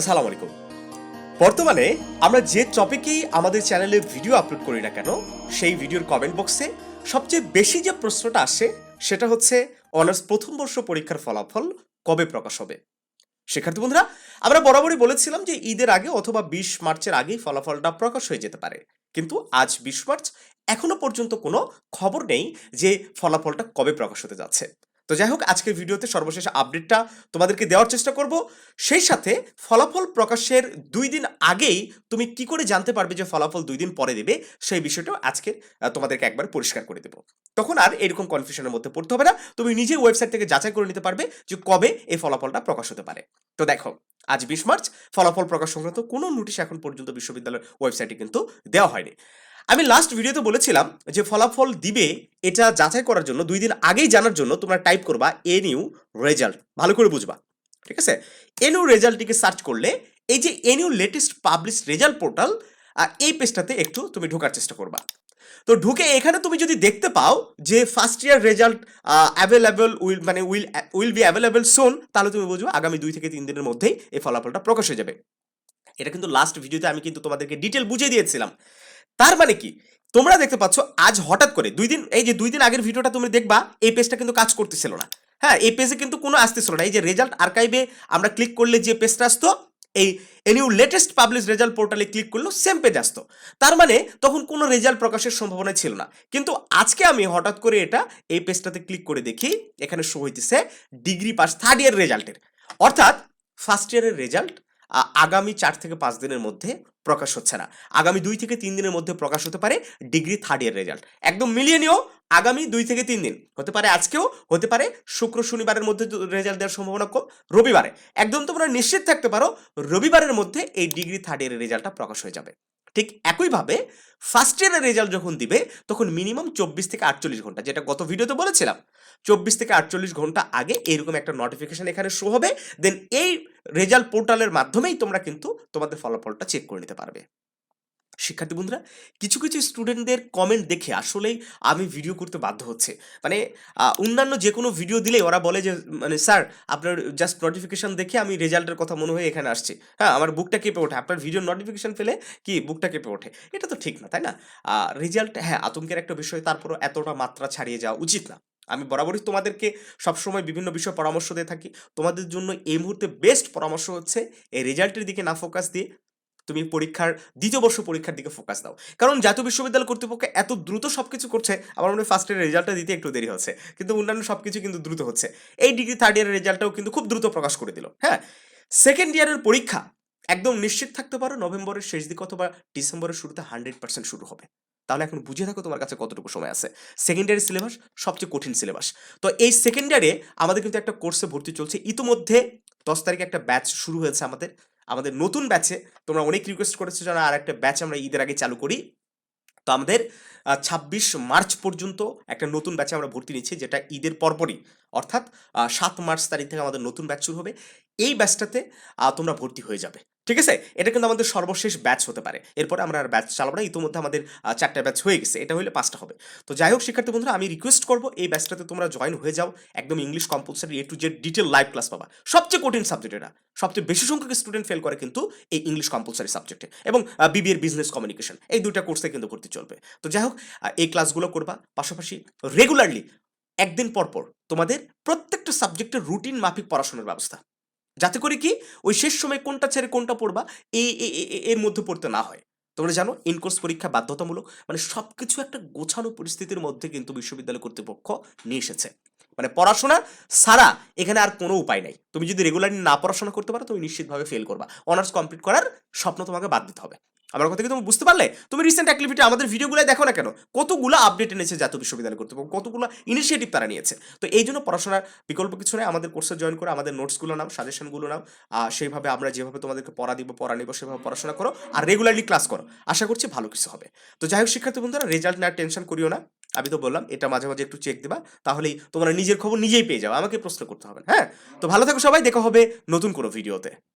আসসালামু আলাইকুম। বর্তমানে আমরা যে টপিকেই আমাদের চ্যানেলে ভিডিও আপলোড করি না কেন, সেই ভিডিওর কমেন্ট বক্সে সবচেয়ে বেশি যে প্রশ্নটা আসে, সেটা হচ্ছে অনার্স প্রথম বর্ষ পরীক্ষার ফলাফল কবে প্রকাশ হবে? শিক্ষার্থী বন্ধুরা, আমরা বরাবরই বলেছিলাম যে ঈদের আগে অথবা বিশ মার্চের আগেই ফলাফলটা প্রকাশ হয়ে যেতে পারে। কিন্তু আজ বিশ মার্চ এখনও পর্যন্ত কোনো খবর নেই যে ফলাফলটা কবে প্রকাশ হতে যাচ্ছে। তো যাই হোক, আজকের ভিডিওতে সর্বশেষ আপডেটটা তোমাদেরকে দেওয়ার চেষ্টা করব। সেই সাথে ফলাফল প্রকাশের দুই দিন আগেই তুমি কি করে জানতে পারবে যে ফলাফল দুই দিন পরে দেবে, সেই বিষয়টাও আজকে তোমাদেরকে একবার পরিষ্কার করে দেবো। তখন আর এরকম কনফিউশনের মধ্যে পড়তে হবে না। তুমি নিজের ওয়েবসাইট থেকে যাচাই করে নিতে পারবে যে কবে এই ফলাফলটা প্রকাশ হতে পারে। তো দেখো, আজ বিশ মার্চ, ফলাফল প্রকাশ সংক্রান্ত কোনো নোটিশ এখন পর্যন্ত বিশ্ববিদ্যালয়ের ওয়েবসাইটে কিন্তু দেওয়া হয়নি। আমি লাস্ট ভিডিওতে বলেছিলাম যে ফলাফল দিবে এটা যাচাই করার জন্য, দুই দিন আগেই জানার জন্য তোমরা টাইপ করবা এন ইউ রেজাল্ট ভালো করে বুঝবা, ঠিক আছে? এনইউ রেজাল্টটিকে সার্চ করলে এই যে NU latest publish result portal এই পেজটাতে একটু তুমি ঢোকার চেষ্টা করবা। তো ঢুকে এখানে তুমি যদি দেখতে পাও যে first year result available will মানে will will be available soon তাহলে তুমি বুঝবে আগামী দুই থেকে তিন দিনের মধ্যেই এই ফলাফলটা প্রকাশ হয়ে যাবে। এটা কিন্তু লাস্ট ভিডিওতে আমি কিন্তু তোমাদেরকে ডিটেল বুঝিয়ে দিয়েছিলাম। তার মানে কি? তোমরা দেখতে পাচ্ছ, আজ হঠাৎ করে দুই দিন, এই যে দুই দিন আগের ভিডিওটা তুমি দেখবা, এই পেজটা কিন্তু কাজ করতেছিল না। হ্যাঁ এই পেজে কিন্তু কোনো আসতেছিল না। এই যে রেজাল্ট আর্কাইভে আমরা ক্লিক করলে যে পেজটা আসতো, এই এনিউ লেটেস্ট পাবলিশ রেজাল্ট পোর্টালে ক্লিক করল সেম পেজ আসতো। তার মানে তখন কোনো রেজাল্ট প্রকাশের সম্ভাবনা ছিল না। কিন্তু আজকে আমি হঠাৎ করে এটা, এই পেজটাতে ক্লিক করে দেখি, এখানে শো হইতেছে ডিগ্রি পাস থার্ড ইয়ার রেজাল্টের অর্থাৎ ফার্স্ট ইয়ারের রেজাল্ট আগামী চার থেকে পাঁচ দিনের মধ্যে প্রকাশ হচ্ছে না। আগামী দুই থেকে তিন দিনের মধ্যে প্রকাশ হতে পারে ডিগ্রি থার্ড ইয়ার রেজাল্ট। একদম মিলিয়ে নিও, আগামী দুই থেকে তিন দিন। হতে পারে আজকেও, হতে পারে শুক্র শনিবারের মধ্যে রেজাল্ট দেওয়ার সম্ভাবনা কম, রবিবারে। একদম তোমরা নিশ্চিত থাকতে পারো, রবিবারের মধ্যে এই ডিগ্রি থার্ড ইয়ারের রেজাল্টটা প্রকাশ হয়ে যাবে। ঠিক একইভাবে ফার্স্ট ইয়ারের রেজাল্ট যখন দিবে, তখন মিনিমাম চব্বিশ থেকে আটচল্লিশ ঘণ্টা, যেটা গত ভিডিওতে বলেছিলাম। চব্বিশ থেকে আটচল্লিশ ঘণ্টা আগে এরকম একটা নোটিফিকেশান এখানে শো হবে দেন এই রেজাল্ট পোর্টালের মাধ্যমেই তোমরা কিন্তু তোমাদের ফলাফলটা চেক করে নিতে পারবে। শিক্ষার্থী বন্ধুরা, কিছু কিছু স্টুডেন্টদের কমেন্ট দেখে আসলেই আমি ভিডিও করতে বাধ্য হচ্ছে। মানে অন্যান্য যে কোনো ভিডিও দিলে ওরা বলে যে মানে স্যার, আপনার জাস্ট নোটিফিকেশন দেখে আমি রেজাল্টের কথা মনে হয়ে এখানে আসছি। হ্যাঁ আমার বুকটা কেঁপে ওঠে। আপনার ভিডিও নোটিফিকেশন ফেলে কি বুকটা কেঁপে ওঠে? এটা তো ঠিক না, তাই না? রেজাল্ট হ্যাঁ আতঙ্কের একটা বিষয়, তারপরও এতটা মাত্রা ছাড়িয়ে যাওয়া উচিত না। আমি বরাবরই তোমাদেরকে সবসময় বিভিন্ন বিষয়ে পরামর্শ দিয়ে থাকি। তোমাদের জন্য এই মুহূর্তে বেস্ট পরামর্শ হচ্ছে, এই রেজাল্টের দিকে না ফোকাস দিয়ে তুমি পরীক্ষার দ্বিতীয় বর্ষ পরীক্ষার দিকে ফোকাস দাও। কারণ জাতীয় বিশ্ববিদ্যালয় কর্তৃপক্ষ এত দ্রুত সবকিছু করছে, আমার মনে ফার্স্ট ইয়ারের রেজাল্টটা দিতে একটু দেরি হচ্ছে। কিন্তু অন্যান্য সবকিছু কিন্তু দ্রুত হচ্ছে। এই ডিগ্রি থার্ড ইয়ারের রেজাল্টটাও কিন্তু খুব দ্রুত প্রকাশ করে দিল হ্যাঁ? সেকেন্ড ইয়ারের পরীক্ষা একদম নিশ্চিত থাকতে পারো, নভেম্বরের শেষ দিকে অথবা ডিসেম্বরের শুরুতে হান্ড্রেড পার্সেন্ট শুরু হবে। তাহলে এখন বুঝে থাকো তোমার কাছে কতটুকু সময় আছে। সেকেন্ড ইয়ারের সিলেবাস সবচেয়ে কঠিন সিলেবাস তো এই সেকেন্ড ইয়ারে আমাদের কিন্তু একটা কোর্সে ভর্তি চলছে। ইতিমধ্যে দশ তারিখে একটা ব্যাচ শুরু হয়েছে আমাদের। আমাদের নতুন ব্যাচে তোমরা অনেক রিকোয়েস্ট করেছ যেন আর একটা ব্যাচ আমরা ঈদের আগে চালু করি। তো আমাদের ছাব্বিশ মার্চ পর্যন্ত একটা নতুন ব্যাচে আমরা ভর্তি নিচ্ছি, যেটা ঈদের পরপরই। অর্থাৎ সাত মার্চ তারিখ থেকে আমাদের নতুন ব্যাচ শুরু হবে। এই ব্যাচটাতে তোমরা ভর্তি হয়ে যাবে। ঠিক আছে? এটা কিন্তু আমাদের সর্বশেষ ব্যাচ হতে পারে। এরপরে আমরা আর ব্যাচ চালাবো না। ইতিমধ্যে আমাদের চারটা ব্যাচ হয়ে গেছে। এটা হলে পাঁচটা হবে। তো যাই হোক, শিক্ষার্থী বন্ধুরা, আমি রিকোয়েস্ট করব এই ব্যাচটাতে তোমরা জয়েন হয়ে যাও। একদম English compulsory A to Z detail live class পাবা। সবচেয়ে কঠিন সাবজেক্ট এটা। সবচেয়ে বেশি সংখ্যক স্টুডেন্ট ফেল করে কিন্তু এই ইংলিশ কম্পালসারি সাবজেক্টে এবং বিবিএর বিজনেস কমিউনিকেশন এই দুইটা কোর্সে কিন্তু ভর্তি চলবে। তো যাই হোক এই ক্লাসগুলো করবা। পাশাপাশি রেগুলারলি একদিন পর পর তোমাদের প্রত্যেকটা সাবজেক্টের রুটিন মাফিক পড়াশোনার ব্যবস্থা। যাতে করে কি ওই শেষ সময় কোনটা ছেড়ে কোনটা পড়বা এই এর মধ্যে পড়তে না হয়। তোমরা জানো ইনকোর্স পরীক্ষা বাধ্যতামূলক মানে সব কিছু একটা গোছানো পরিস্থিতির মধ্যে কিন্তু বিশ্ববিদ্যালয় কর্তৃপক্ষ নিয়ে এসেছে। মানে পড়াশোনা ছাড়া এখানে আর কোনো উপায় নাই। তুমি যদি রেগুলারলি না পড়াশোনা করতে পারো, তুমি নিশ্চিতভাবে ফেল করবা। অনার্স কমপ্লিট করার স্বপ্ন তোমাকে বাদ দিতে হবে। আমার কথা কি তুমি বুঝতে পারলে? তুমি রিসেন্ট অ্যাক্টিভিটি আমাদের ভিডিওগুলো দেখো না কেন? কতগুলো আপডেট এনেছে জাতীয় বিশ্ববিদ্যালয় কর্তৃপক্ষ? কতগুলো ইনিশিয়েটিভ তারা নিয়েছে? তো এই জন্য পড়াশোনার বিকল্প কিছু নেই। আমাদের কোর্সে জয়েন করে, আমাদের নোটসগুলো নাও সাজেশনগুলো নাও। সেইভাবে আমরা যেভাবে তোমাদেরকে পড়া দিব, পড়া নিব, সেভাবে পড়াশোনা করো আর রেগুলারলি ক্লাস করো। আশা করছি ভালো কিছু হবে। তো যাই হোক শিক্ষার্থী বন্ধুরা রেজাল্ট না টেনশন করিও না। আমি তো বললাম, এটা মাঝে মাঝে একটু চেক দিবা। তাহলেই তোমরা নিজের খবর নিজেই পেয়ে যাও। আমাকে প্রশ্ন করতে হবে হ্যাঁ? তো ভালো থাকো সবাই, দেখা হবে নতুন কোনো ভিডিওতে